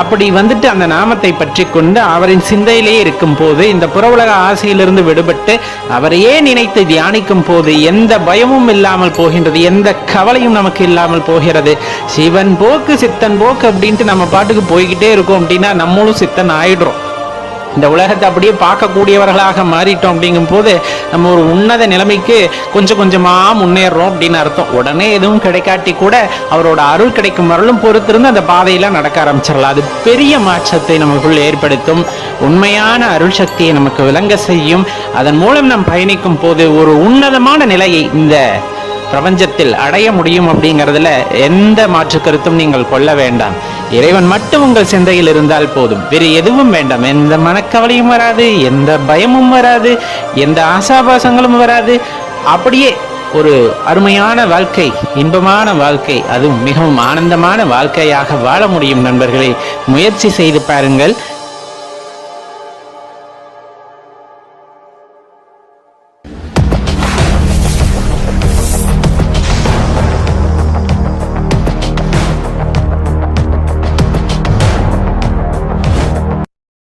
அப்படி வந்துட்டு அந்த நாமத்தை பற்றி கொண்டு அவரின் சிந்தையிலே இருக்கும் போது இந்த புறவுலக ஆசையிலிருந்து விடுபட்டு அவரையே நினைத்து தியானிக்கும் போது எந்த பயமும் இல்லாமல் போகின்றது எந்த கவலையும் நமக்கு இல்லாமல் போகிறது. சிவன் போக்கு சித்தன் போக்கு அப்படின்ட்டு நம்ம பாட்டுக்கு போய்கிட்டே இருக்கோம் அப்படின்னா நம்மளும் சித்தன் ஆயிடுறோம். இந்த உலகத்தை அப்படியே பார்க்கக்கூடியவர்களாக மாறிட்டோம் அப்படிங்கும் போது நம்ம ஒரு உன்னத நிலைமைக்கு கொஞ்சம் கொஞ்சமாக முன்னேறோம் அப்படின்னு அர்த்தம். உடனே எதுவும் கிடைக்காட்டி கூட அவரோட அருள் கிடைக்கும் அருளும் பொறுத்திருந்து அந்த பாதையெல்லாம் நடக்க ஆரம்பிச்சிடலாம். அது பெரிய மாற்றத்தை நமக்குள் ஏற்படுத்தும். உண்மையான அருள் சக்தியை நமக்கு விளங்க செய்யும். அதன் மூலம் நாம் பயணிக்கும் போது ஒரு உன்னதமான நிலையை இந்த பிரபஞ்சத்தில் அடைய முடியும் அப்படிங்கிறதுல எந்த மாற்று கருத்தும் நீங்கள் கொள்ள வேண்டாம். இறைவன் மட்டும் உங்கள் சிந்தையில் இருந்தால் போதும். வேறு எதுவும் வேண்டாம். எந்த மனக்கவலையும் வராது எந்த பயமும் வராது எந்த ஆசாபாசங்களும் வராது. அப்படியே ஒரு அருமையான வாழ்க்கை இன்பமான வாழ்க்கை அதுவும் மிகவும் ஆனந்தமான வாழ்க்கையாக வாழ முடியும் நண்பர்களே. முயற்சி செய்து பாருங்கள்.